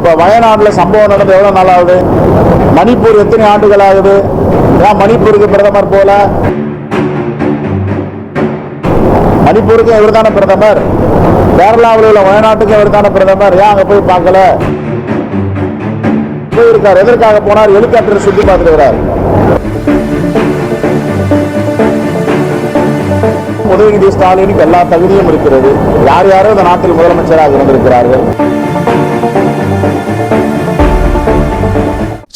இப்போ வயநாட்டில் சம்பவம் நடந்து எவ்வளோ நாள் ஆகுது மணிப்பூர் எத்தனை ஆண்டுகள் ஆகுது ஏன் மணிப்பூருக்கு பிரதமர் போல? மணிப்பூருக்கு இவர் தானே பிரதமர்? கேரளாவில் உள்ள வயநாட்டுக்கு இவர் தானே பிரதமர்? ஏன் அங்கே போய் பார்க்கல? போயிருக்கார். எதற்காக போனார்? ஹெலிகாப்டர் சுற்றி பார்த்துருக்கிறார் உதயநிதி ஸ்டாலினுக்கு எல்லா தகுதியும் இருக்கிறது. யார் யாரும் இந்த நாட்டில் முதலமைச்சராக இருந்திருக்கிறார்கள்.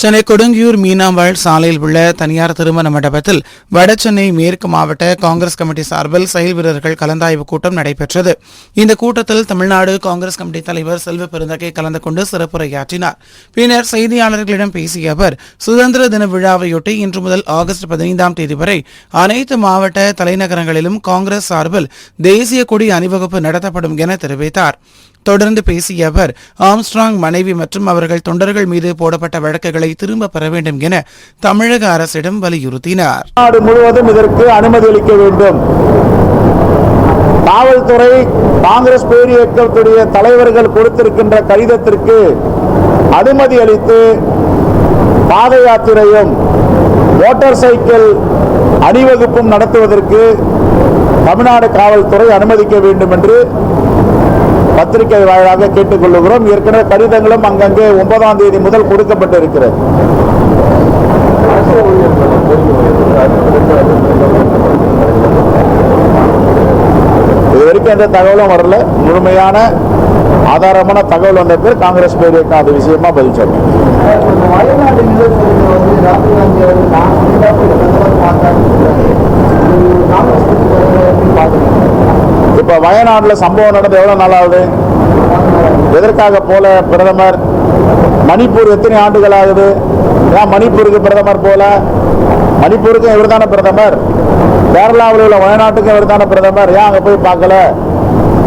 சென்னை கொடுங்கியூர் மீனாம்பாள் சாலையில் உள்ள தனியார் திருமண மண்டபத்தில் வடசென்னை மேற்கு மாவட்ட காங்கிரஸ் கமிட்டி சார்பில் செயல் வீரர்கள் கலந்தாய்வு கூட்டம் நடைபெற்றது. இந்த கூட்டத்தில் தமிழ்நாடு காங்கிரஸ் கமிட்டி தலைவர் செல்வ பெருந்தகை கலந்து கொண்டு சிறப்புரையாற்றினார். பின்னர் செய்தியாளர்களிடம் பேசிய அவர் சுதந்திர தின விழாவையொட்டி இன்று முதல் ஆகஸ்ட் பதினைந்தாம் தேதி வரை அனைத்து மாவட்ட தலைநகரங்களிலும் காங்கிரஸ் சார்பில் தேசிய கொடி அணிவகுப்பு நடத்தப்படும் என தெரிவித்தார். தொடர்ந்து பேசிய அவர் ஆம்ஸ்ட்ராங் மனைவி மற்றும் அவர்கள் தொண்டர்கள் மீது போடப்பட்ட வழக்குகளை திரும்ப பெற வேண்டும் என தமிழக அரசிடம் வலியுறுத்தினார். நாடு முழுவதும் இதற்கு அனுமதி அளிக்க வேண்டும். காவல்துறை காங்கிரஸ் பேரியக்கத்துடைய தலைவர்கள் கொடுத்திருக்கின்ற கடிதத்திற்கு அனுமதி அளித்து பாத யாத்திரையும் மோட்டார் சைக்கிள் அணிவகுப்பும் நடத்துவதற்கு தமிழ்நாடு காவல்துறை அனுமதிக்க வேண்டும் என்று பத்திரிகை வாயிலாக கேட்டுக்கொள்ளுகிறோம். ஏற்கனவே கடிதங்களும் அங்கங்கே ஒன்பதாம் தேதி முதல் கொடுக்கப்பட்டு இருக்கிறது இது வரைக்கும் எந்த தகவலும் வரல. முழுமையான ஆதாரமான தகவல் வந்த பேர் காங்கிரஸ் பேரியக்கம் அது விஷயமா பதில் சொல்லும் வயநாடு நிலச்சரிவு வந்து ராகுல் காந்தி அவர்கள் நான் பிரதமர் பார்த்தாங்க காங்கிரஸ் கட்சி தலைவர் எப்படி பார்க்குறீங்க இப்போ வயநாட்டில் சம்பவம் நடந்து எவ்வளோ நாள் ஆகுது? எதற்காக போல பிரதமர்? மணிப்பூர் எத்தனை ஆண்டுகள் ஆகுது? ஏன் மணிப்பூருக்கு பிரதமர் போல? மணிப்பூருக்கும் இவர் தானே பிரதமர்? கேரளாவில் உள்ள வயநாட்டுக்கும் இவர் தானே பிரதமர்? ஏன் அங்கே போய் பார்க்கல?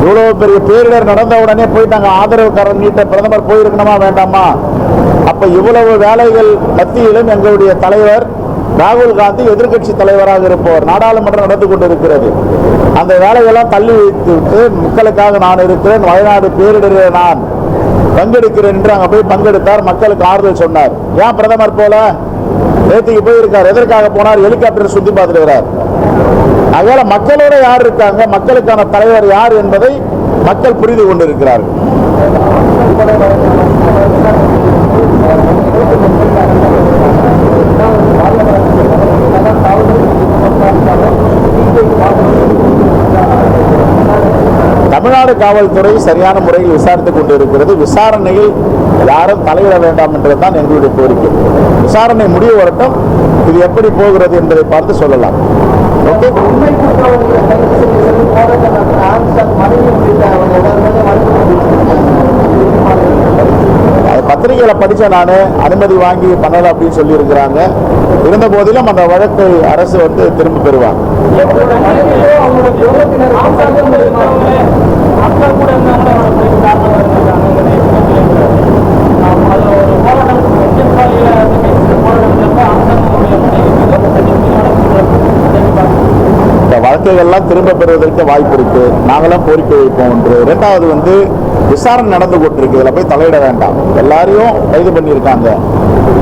இவ்வளோ பெரிய பேரிடர் நடந்த உடனே போயிட்டாங்க ஆதரவு கரம் நீட்ட பிரதமர் போயிருக்கணுமா வேண்டாமா? அப்போ இவ்வளவு வேலைகள் மத்தியிலும் எங்களுடைய தலைவர் ராகுல் காந்தி எதிர்க்கட்சி தலைவராக இருப்பவர் நாடாளுமன்றம் நடந்து கொண்டிருக்கிறது. அந்த வேலையெல்லாம் தள்ளி வைத்து விட்டு மக்களுக்காக நான் இருக்கிறேன் வயநாடு பேரிடரில் நான் பங்கெடுக்கிறேன் என்று அங்கே போய் பங்கெடுத்தார் மக்களுக்கு ஆறுதல் சொன்னார். ஏன் பிரதமர் போல? நேற்றுக்கு போயிருக்கார் எதற்காக போனார்? ஹெலிகாப்டர் சுத்தி பார்த்துருக்கிறார் அதனால மக்களோட யார் இருக்காங்க மக்களுக்கான தலைவர் யார் என்பதை மக்கள் புரிந்து கொண்டிருக்கிறார்கள். தமிழ்நாடு காவல்துறை சரியான முறையில் விசாரித்துக் கொண்டிருக்கிறது. விசாரணையில் யாரும் தலையிட வேண்டாம் என்றதுதான் எங்களுடைய கோரிக்கை. விசாரணை முடிவு வரட்டும். இது எப்படி போகிறது என்பதை பார்த்து சொல்லலாம். ஓகே பத்திரிகையில படிச்ச நான். அனுமதி வாங்கி பண்ணல அப்படின்னு சொல்லி இருக்கிறாங்க இருந்த போதிலும் அந்த வழக்கை அரசு வந்து திரும்ப பெறுவாங்க. வழக்குகள்லாம் திரும்ப பெறுவதற்கு வாய்ப்பு இருக்கு. நாங்களும் கோரிக்கை வைப்போம் ஒன்று இரண்டாவது வந்து விசாரணை நடந்து கொண்டிருக்கு இதுல போய் தலையிட வேண்டாம். எல்லாரையும் கைது பண்ணியிருக்காங்க.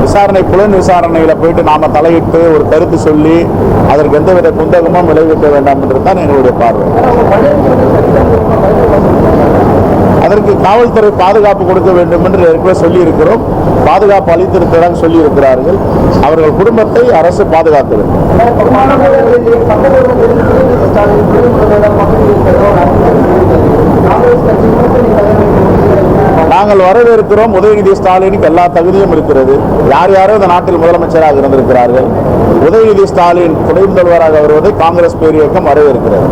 விசாரணை புலன் விசாரணையில போயிட்டு நாம தலையிட்டு ஒரு கருத்து சொல்லி அதற்கு எந்தவித குந்தகமும் விளைவிக்க வேண்டாம் என்றுதான் எங்களுடைய பார்வை. அதற்கு காவல்துறை பாதுகாப்பு கொடுக்க வேண்டும் என்று ஏற்கனவே சொல்லியிருக்கிறோம். பாதுகாப்பு அளித்திருக்கிறதாக சொல்லி இருக்கிறார்கள் அவர்கள் குடும்பத்தை அரசு பாதுகாக்க வேண்டும். நாங்கள் வரவேற்கிறோம். உதயநிதி ஸ்டாலினுக்கு எல்லா தகுதியும் இருக்கிறது. யார் யாரும் இந்த நாட்டில் முதலமைச்சராக இருந்திருக்கிறார்கள். உதயநிதி ஸ்டாலின் துணை முதல்வராக வருவதை காங்கிரஸ் பேரியக்கம் வரவேற்கிறது.